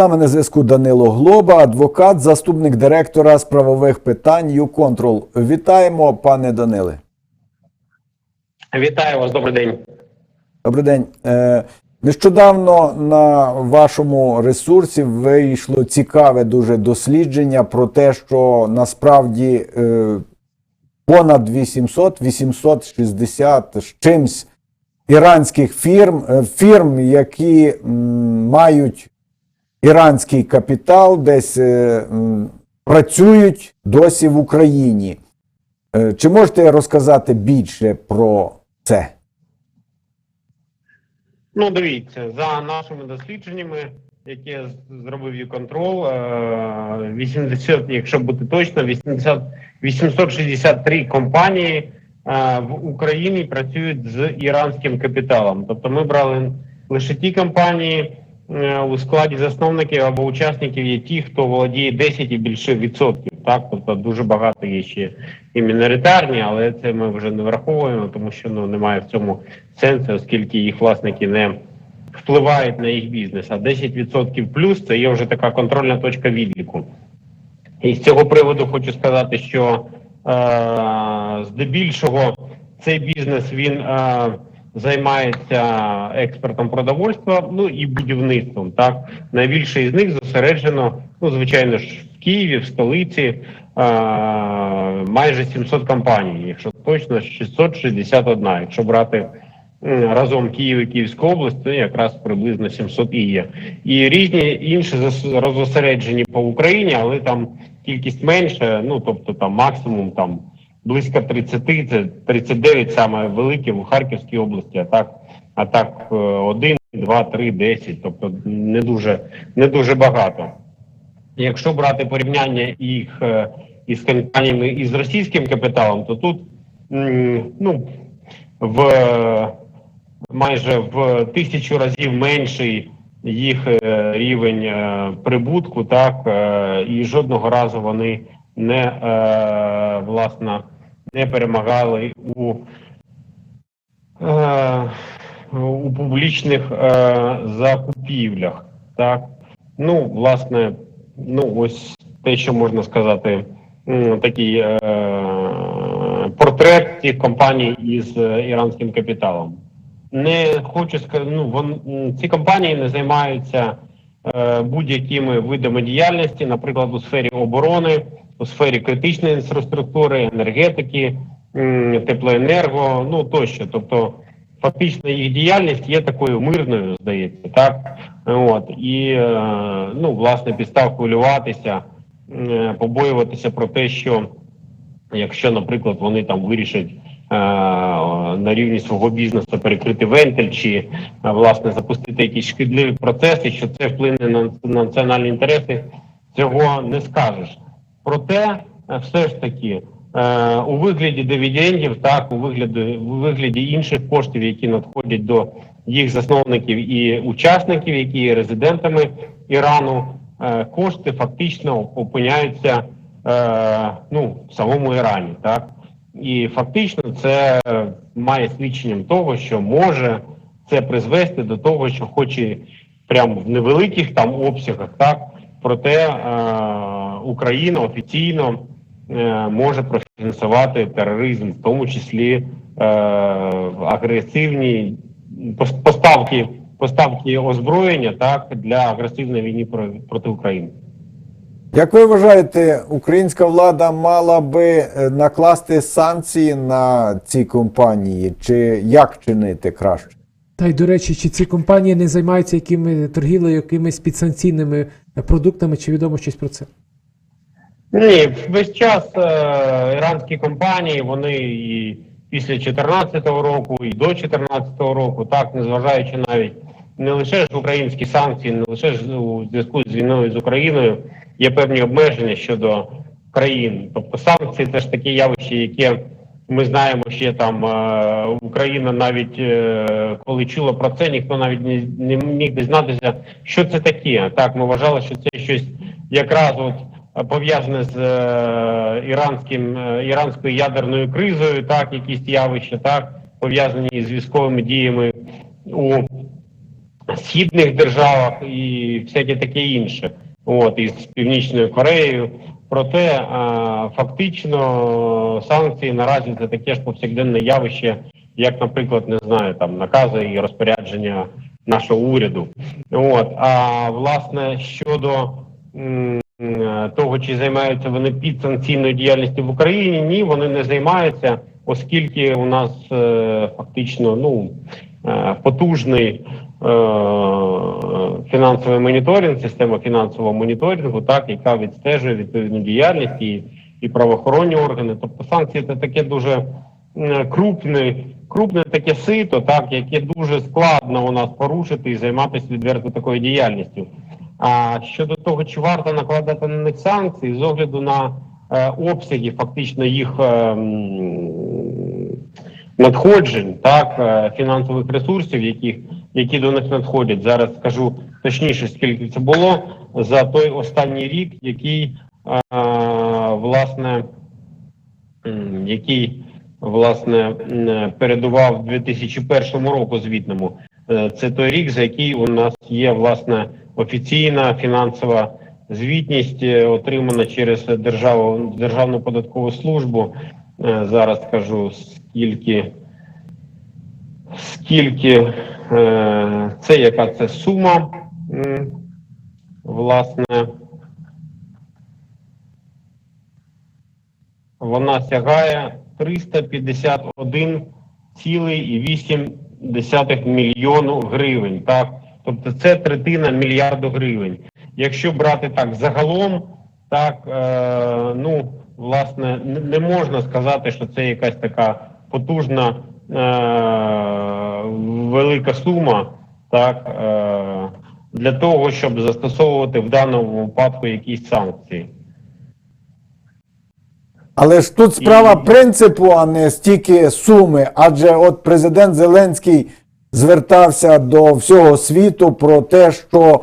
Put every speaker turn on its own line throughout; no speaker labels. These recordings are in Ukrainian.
нами на зв'язку Данило Глоба, адвокат, заступник директора з правових питань «Юконтрол». Вітаємо, пане Даниле.
Вітаю вас, добрий день.
Добрий день. Е, Нещодавно на вашому ресурсі вийшло цікаве дуже дослідження про те, що насправді е, понад 800, 860 з чимсь іранських фірм, е, фірм, які мають іранський капітал, десь е, працюють досі в Україні. Е, Чи можете розказати більше про це?
Ну, дивіться, за нашими дослідженнями, які зробив «Юконтрол», е, 80, якщо бути точно, 80, 863 компанії е, в Україні працюють з іранським капіталом. Тобто ми брали лише ті компанії у складі засновників або учасників є ті, хто володіє 10 і більше відсотків. Так, тобто дуже багато є ще і міноритарні, але це ми вже не враховуємо, тому що ну немає в цьому сенсу, оскільки їх власники не впливають на їх бізнес. А 10% плюс це є вже така контрольна точка відліку. І з цього приводу хочу сказати, що е, здебільшого цей бізнес він е, займається експортом продовольства, ну і будівництвом. Так найбільше із них зосереджено, ну звичайно ж, в Києві, в столиці е, майже 700 компаній, якщо точно 661, якщо брати. Разом Київ і Київська область це якраз приблизно 700 і є. І різні інші розосереджені по Україні, але там кількість менша, ну тобто там максимум там близько 30, це 39 саме велике в Харківській області, а так, а так е, 1, 2, 3, 10, тобто не дуже, не дуже багато. Якщо брати порівняння їх е, із компаніями із російським капіталом, то тут ну, в майже в тисячу разів менший їх е, рівень е, прибутку, так і жодного разу вони не власне не перемагали у, е, у публічних е, закупівлях. Так, ну власне, ну ось те, що можна сказати, такий е, портрет цих компаній із іранським капіталом. Не хочу сказати, ну вон ці компанії не займаються будь-якими видами діяльності, наприклад, у сфері оборони, у сфері критичної інфраструктури, енергетики, теплоенерго, ну тощо. Тобто, фактично їх діяльність є такою мирною, здається, так от і е, ну власне підстав хвилюватися, е, побоюватися про те, що якщо, наприклад, вони там вирішать е, на рівні свого бізнесу перекрити вентиль чи власне запустити якісь шкідливі процеси, що це вплине на національні інтереси, цього не скажеш. Проте, е, все ж таки, е, у вигляді дивідендів, так у вигляді у вигляді інших коштів, які надходять до їх засновників і учасників, які є резидентами Ірану, е, кошти фактично опиняються ну, в самому Ірані, так. І фактично це має свідченням того, що може це призвести до того, що хоч і прямо в невеликих там обсягах, так проте е, Україна офіційно е, може профінансувати тероризм, в тому числі е, агресивні поставки, поставки озброєння так для агресивної війни про- проти України.
Як ви вважаєте, українська влада мала би накласти санкції на ці компанії, чи як чинити краще?
Та й до речі, чи ці компанії не займаються якими торгівлею, якимись підсанкційними продуктами, чи відомо щось про це?
Ні, весь час е, іранські компанії, вони і після 2014 року, і до 2014 року, так, незважаючи навіть не лише ж українські санкції, не лише ж у зв'язку з війною з Україною, є певні обмеження щодо країн. Тобто санкції це ж таке явище, яке ми знаємо ще там е, Україна навіть е, коли чула про це, ніхто навіть не, міг дізнатися, що це таке. Так, ми вважали, що це щось якраз от е, пов'язане з іранським іранською ядерною кризою, так, якісь явища, так, пов'язані з військовими діями у східних державах і всяке таке інше. От із Північною Кореєю. Проте е, фактично санкції наразі це таке ж повсякденне явище, як, наприклад, не знаю, там накази і розпорядження нашого уряду. От а власне щодо е, того, чи займаються вони підсанкційною діяльністю в Україні, ні, вони не займаються, оскільки у нас е, фактично ну потужний фінансовий моніторинг, система фінансового моніторингу, так яка відстежує відповідну діяльність і, і правоохоронні органи. Тобто санкції це таке дуже крупне, крупне таке сито, так яке дуже складно у нас порушити і займатися відверто такою діяльністю. А щодо того, чи варто накладати на них санкції з огляду на е, обсяги фактично їх е, надходжень, так е, фінансових ресурсів, яких які до них надходять. Зараз скажу точніше, скільки це було за той останній рік, який власне який власне передував 2001 року звітному. Е, Це той рік, за який у нас є власне офіційна фінансова звітність, е, отримана через державу державну податкову службу. Е, Зараз скажу скільки скільки е, це яка це сума, власне. Вона сягає 351,8 мільйону гривень. Так, тобто це третина мільярду гривень. Якщо брати так загалом, так е, ну власне не, можна сказати, що це якась така потужна велика сума, так е, для того, щоб застосовувати в даному випадку якісь санкції.
Але ж тут справа
І-
принципу, а не стільки суми. Адже от президент Зеленський звертався до всього світу про те, що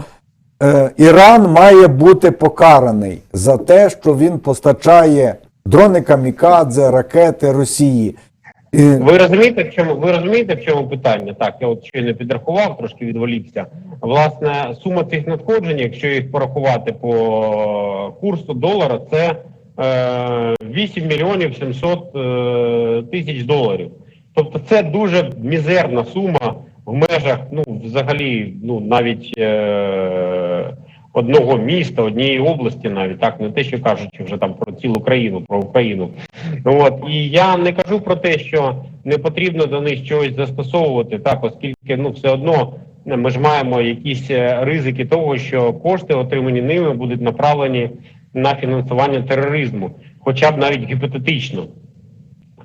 е, Іран має бути покараний за те, що він постачає дрони камікадзе, ракети Росії.
Ви розумієте, в чому ви розумієте, в чому питання? Так, я от щойно підрахував, трошки відволікся. Власне, сума цих надходжень, якщо їх порахувати по курсу долара, це е, 8 мільйонів 700 е, тисяч доларів. Тобто, це дуже мізерна сума в межах, ну, взагалі, ну навіть е, одного міста, однієї області, навіть так, не те, що кажучи вже там про цілу країну, про Україну. От і я не кажу про те, що не потрібно до них щось застосовувати, так, оскільки ну все одно ми ж маємо якісь е, ризики того, що кошти, отримані ними, будуть направлені на фінансування тероризму, хоча б навіть гіпотетично.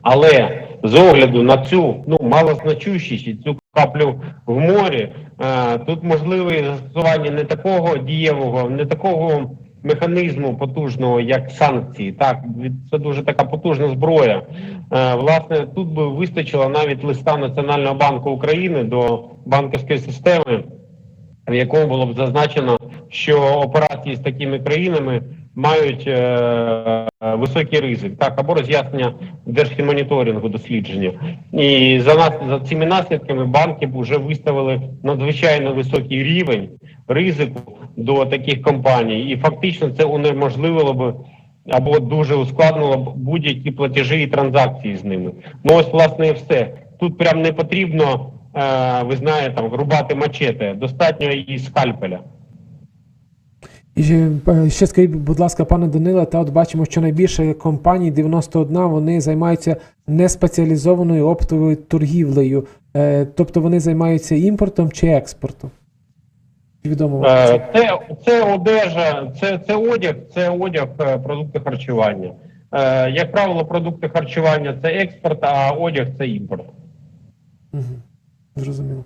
Але з огляду на цю ну малозначущість і цю каплю в морі, е, тут можливе застосування не такого дієвого, не такого механізму потужного, як санкції. Так, це дуже така потужна зброя. Е, власне, тут би вистачило навіть листа Національного банку України до банківської системи, в якому було б зазначено, що операції з такими країнами мають е, високий ризик, так або роз'яснення держфінмоніторингу дослідження. І за нас за цими наслідками банки вже виставили надзвичайно високий рівень ризику до таких компаній, і фактично це унеможливило б або дуже ускладнило будь-які платежі і транзакції з ними. Ну ось власне і все. Тут прям не потрібно, е, ви знаєте, там рубати мачете, достатньо і скальпеля.
І ще, е, скажіть, будь ласка, пане Даниле, та от бачимо, що найбільше компаній 91 вони займаються неспеціалізованою оптовою торгівлею. Е, тобто вони займаються імпортом чи експортом? Відомо вам це?
Е, Це, це одежа, це, це одяг, це одяг, е, продукти харчування. Е, Як правило, продукти харчування це експорт, а одяг це імпорт.
Мгм. Зрозуміло.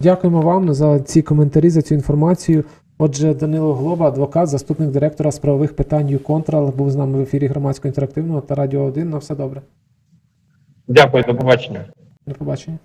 Дякуємо вам за ці коментарі, за цю інформацію. Отже, Данило Глоба, адвокат, заступник директора з правових питань ЮКонтрол, був з нами в ефірі громадського інтерактивного та Радіо 1. На все добре.
Дякую, до побачення.
До побачення.